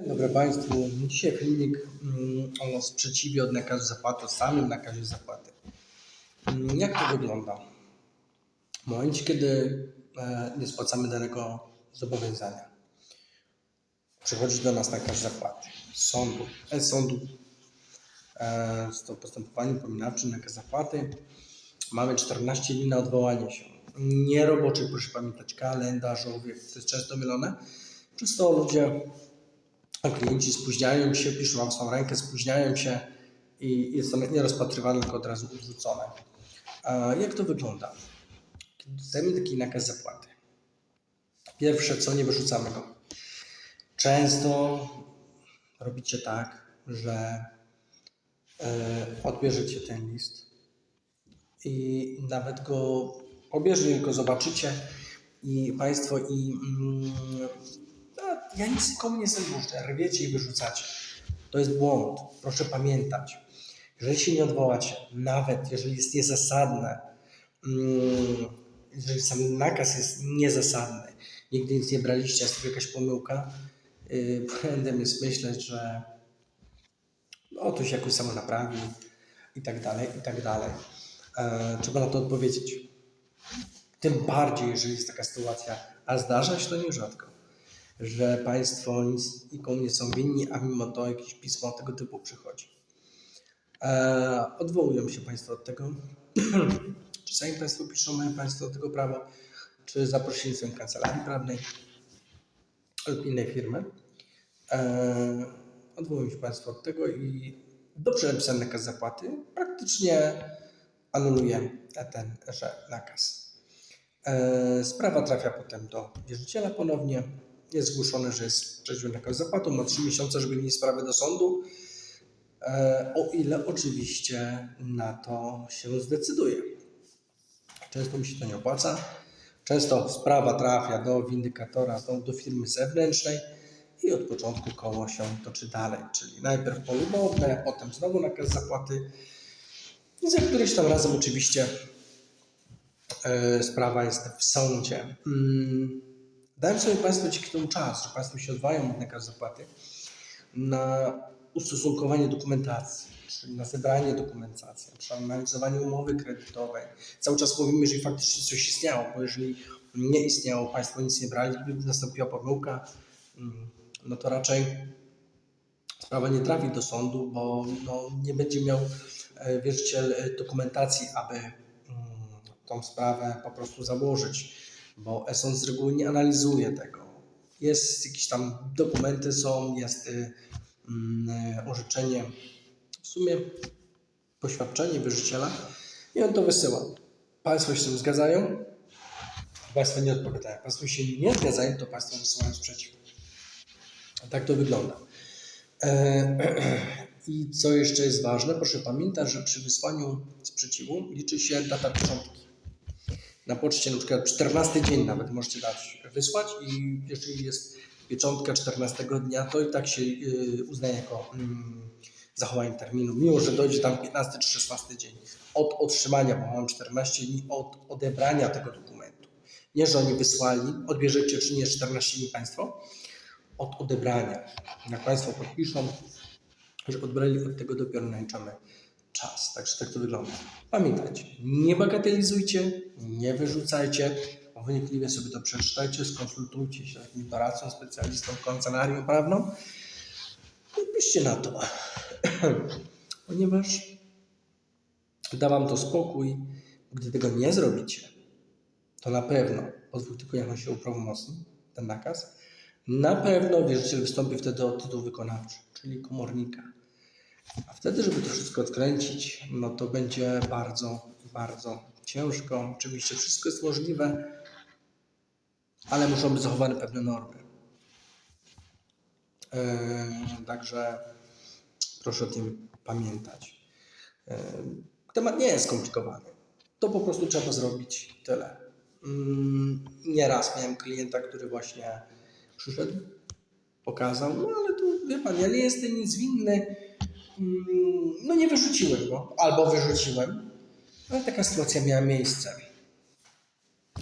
Dzień dobry Państwu. Dzisiaj filmik mm, o sprzeciwie od nakazu zapłaty, o samym nakazie zapłaty. Mm, Jak to wygląda? W momencie, kiedy e, nie spłacamy danego zobowiązania, przychodzi do nas nakaz zapłaty sądu, e, z sądu, e, z to postępowanie pominawczym, nakaz zapłaty. Mamy 14 dni na odwołanie się. Nie roboczy, proszę pamiętać, kalendarzowy, to jest często mylone. Przez to ludzie klienci spóźniają się, piszą wam swoją rękę, spóźniają się i jest to nie rozpatrywane, tylko od razu odrzucone. Jak to wygląda? Kiedy dostajemy taki nakaz zapłaty, pierwsze co, nie wyrzucamy go. Często robicie tak, że e, odbierzecie ten list i nawet go pobieżnie go zobaczycie i Państwo i mm, ja nic nikomu nie dłużny, rwiecie i wyrzucacie. To jest błąd. Proszę pamiętać. Jeżeli się nie odwołacie, nawet jeżeli jest niezasadne, mm, jeżeli sam nakaz jest niezasadny, nigdy nic nie braliście, jest to jakaś pomyłka, yy, błędem jest myśleć, że no, to się jakoś samo naprawi i tak dalej, i tak dalej. E, trzeba na to odpowiedzieć. Tym bardziej, jeżeli jest taka sytuacja, a zdarza się to nierzadko, że Państwo nic nikomu nie są winni, a mimo to jakieś pismo tego typu przychodzi. E, odwołują się Państwo od tego. czy sami Państwo piszą, mają Państwo do tego prawo, czy za pośrednictwem kancelarii prawnej lub innej firmy. E, odwołują się Państwo od tego i dobrze napisany nakaz zapłaty praktycznie anuluje tenże nakaz. E, Sprawa trafia potem do wierzyciela ponownie. Jest zgłoszone, że jest sprzeciw nakaz zapłatą. Ma 3 miesiące, żeby wnieść sprawę do sądu. E, O ile oczywiście na to się zdecyduje. Często mi się to nie opłaca. Często sprawa trafia do windykatora, do, firmy zewnętrznej i od początku koło się toczy dalej. Czyli najpierw polubowne, potem znowu nakaz zapłaty. I za któryś tam razem oczywiście e, sprawa jest w sądzie. Dałem sobie Państwu temu czas, że Państwo się odwają od nakazu zapłaty na ustosunkowanie dokumentacji, czyli na zebranie dokumentacji, przy analizowaniu umowy kredytowej. Cały czas mówimy, jeżeli faktycznie coś istniało, bo jeżeli nie istniało, Państwo nic nie brali, gdyby nastąpiła pomyłka, mm, no to raczej sprawa nie trafi do sądu, bo no, nie będzie miał e, wierzyciel e, dokumentacji, aby mm, tą sprawę po prostu założyć, bo sąd z reguły nie analizuje tego. Jest jakieś tam dokumenty są, jest y, mm, e, orzeczenie, w sumie poświadczenie wierzyciela i on to wysyła. Państwo się z tym zgadzają, Państwo nie odpowiadają. Państwo się nie zgadzają, to Państwo wysyłają sprzeciw. Tak to wygląda. E, I co jeszcze jest ważne, proszę pamiętać, że przy wysłaniu sprzeciwu liczy się data pieczątki. Na poczcie na przykład 14 dzień nawet możecie dać wysłać i jeżeli jest pieczątka 14 dnia, to i tak się y, uznaje jako mm, zachowanie terminu, mimo że dojdzie tam 15 czy 16 dzień od otrzymania, bo mam 14 dni od odebrania tego dokumentu. Nie, że oni wysłali, odbierzecie czy nie 14 dni Państwo, od odebrania. Jak Państwo podpiszą, że odbrali od tego dopiero naliczamy czas. Także tak to wygląda. Pamiętajcie, nie bagatelizujcie, nie wyrzucajcie, wynikliwie sobie to przeczytajcie, skonsultujcie się z jakimś doradcą, specjalistą, kancelarią prawną i piszcie na to. Ponieważ da Wam to spokój, gdy tego nie zrobicie, to na pewno po dwóch tygodniach się uprawomocni, ten nakaz. Na pewno wierzyciel wystąpi wtedy o tytuł wykonawczy, czyli komornika. A wtedy, żeby to wszystko odkręcić, no to będzie bardzo, bardzo ciężko. Oczywiście wszystko jest możliwe, ale muszą być zachowane pewne normy. Yy, Także proszę o tym pamiętać. Yy, Temat nie jest skomplikowany. To po prostu trzeba zrobić tyle. Mm, Nieraz miałem klienta, który właśnie przyszedł, pokazał, no ale tu wie pan, ja nie jestem nic winny, no nie wyrzuciłem go, albo wyrzuciłem, ale taka sytuacja miała miejsce.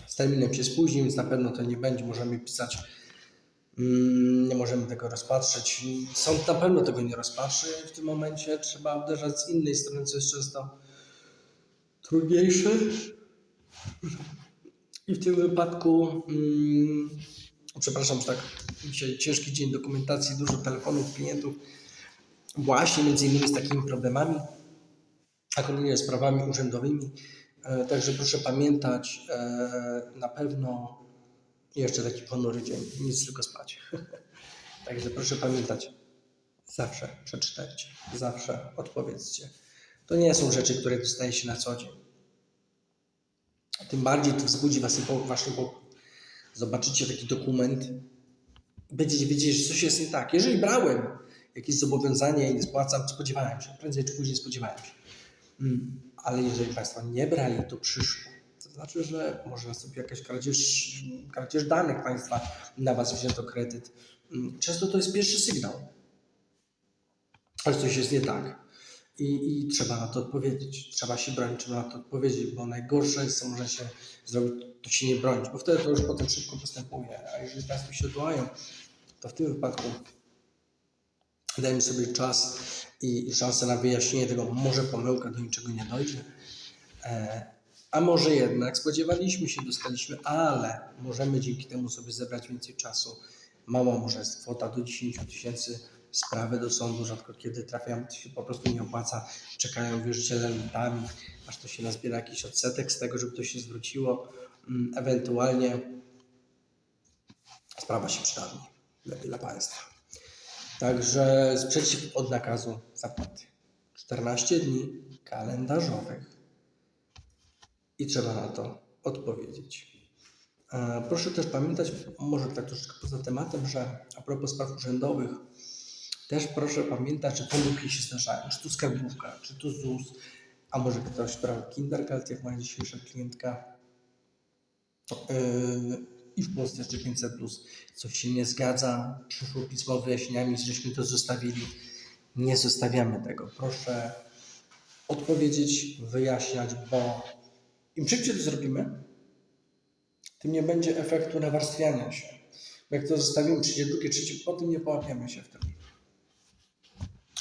Z terminem się spóźnił, więc na pewno to nie będzie, możemy pisać Mm, Nie możemy tego rozpatrzeć. Sąd na pewno tego nie rozpatrzy w tym momencie. Trzeba uderzać z innej strony, co jest często trudniejsze. I w tym wypadku, mm, przepraszam, że tak, dzisiaj ciężki dzień dokumentacji, dużo telefonów klientów, właśnie między innymi z takimi problemami, a kolejnie sprawami urzędowymi. E, Także proszę pamiętać, e, na pewno jeszcze taki ponury dzień, nic tylko spać. Także proszę pamiętać, zawsze przeczytajcie, zawsze odpowiedzcie. To nie są rzeczy, które dostaje się na co dzień. Tym bardziej to wzbudzi was wasz niepokój. Zobaczycie taki dokument będziecie wiedzieć, że coś jest nie tak. Jeżeli brałem jakieś zobowiązanie i nie spłacam, spodziewałem się, prędzej czy później spodziewałem się. Mm, Ale jeżeli Państwo nie brali, to przyszło. To znaczy, że może nastąpić jakaś kradzież, kradzież danych Państwa, na Was wzięto kredyt. Mm, Często to jest pierwszy sygnał, że coś jest nie tak. I, I trzeba na to odpowiedzieć. Trzeba się bronić, trzeba na to odpowiedzieć, bo najgorsze jest, co może się zrobić, to się nie bronić, bo wtedy to już potem szybko postępuje. A jeżeli Państwo się odwołają, to w tym wypadku dajmy sobie czas i, szansę na wyjaśnienie tego, może pomyłka do niczego nie dojdzie. E, a może jednak spodziewaliśmy się, dostaliśmy, ale możemy dzięki temu sobie zebrać więcej czasu. Mała może jest kwota do 10 tysięcy, sprawy do sądu rzadko kiedy trafiają, to się po prostu nie opłaca, czekają wierzyciele latami, aż to się nazbiera jakiś odsetek z tego, żeby to się zwróciło. Mm, Ewentualnie sprawa się przedawni. Lepiej dla Państwa. Także sprzeciw od nakazu zapłaty. 14 dni kalendarzowych i trzeba na to odpowiedzieć. E, Proszę też pamiętać, może tak troszeczkę poza tematem, że a propos spraw urzędowych, też proszę pamiętać, że pomyłki się zdarzają. Czy to skarbówka, czy to ZUS, a może ktoś brał Kindergeld, jak moja dzisiejsza klientka. Yy, I w Polsce jeszcze 500 plus. Coś się nie zgadza, przyszło pismo wyjaśnieniami, żeśmy to zostawili. Nie zostawiamy tego. Proszę odpowiedzieć, wyjaśniać, bo im szybciej to zrobimy, tym nie będzie efektu nawarstwiania się. Bo jak to zostawimy, przyjdzie drugie, trzecie, potem nie połapiemy się w tym.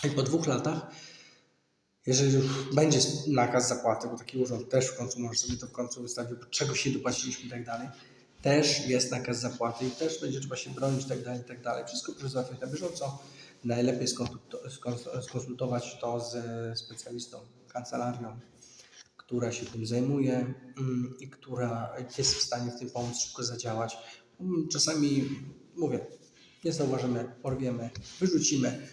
I po dwóch latach, jeżeli już będzie nakaz zapłaty, bo taki urząd też w końcu może sobie to w końcu wystawić, bo czegoś nie dopłaciliśmy i tak dalej, też jest nakaz zapłaty i też będzie trzeba się bronić i tak dalej, i tak. Wszystko proszę załatwiać na bieżąco. Najlepiej skonsulto- skons- skonsultować to z specjalistą, kancelarią, która się tym zajmuje mm, i która jest w stanie w tym pomóc szybko zadziałać. Mm, Czasami, mówię, nie zauważymy, porwiemy, wyrzucimy,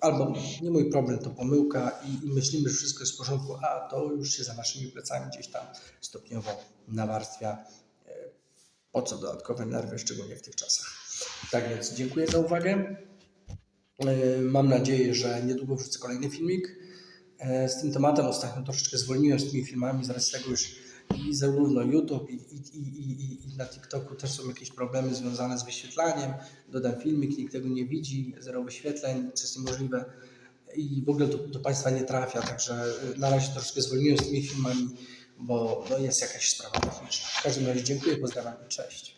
albo nie mój problem, to pomyłka i, i myślimy, że wszystko jest w porządku, a to już się za naszymi plecami gdzieś tam stopniowo nawarstwia. Po co dodatkowe nerwy, szczególnie w tych czasach. Tak więc dziękuję za uwagę. E, Mam nadzieję, że niedługo wrzucę kolejny filmik e, z tym tematem. Ostatnio troszeczkę zwolniłem z tymi filmami, z tego już i zarówno YouTube i, i, i, i, na TikToku też są jakieś problemy związane z wyświetlaniem. Dodam filmik, nikt tego nie widzi, zero wyświetleń, co jest niemożliwe i w ogóle to do Państwa nie trafia, także e, na razie troszeczkę zwolniłem z tymi filmami, bo no, jest jakaś sprawa techniczna. W każdym razie dziękuję, pozdrawiam i cześć.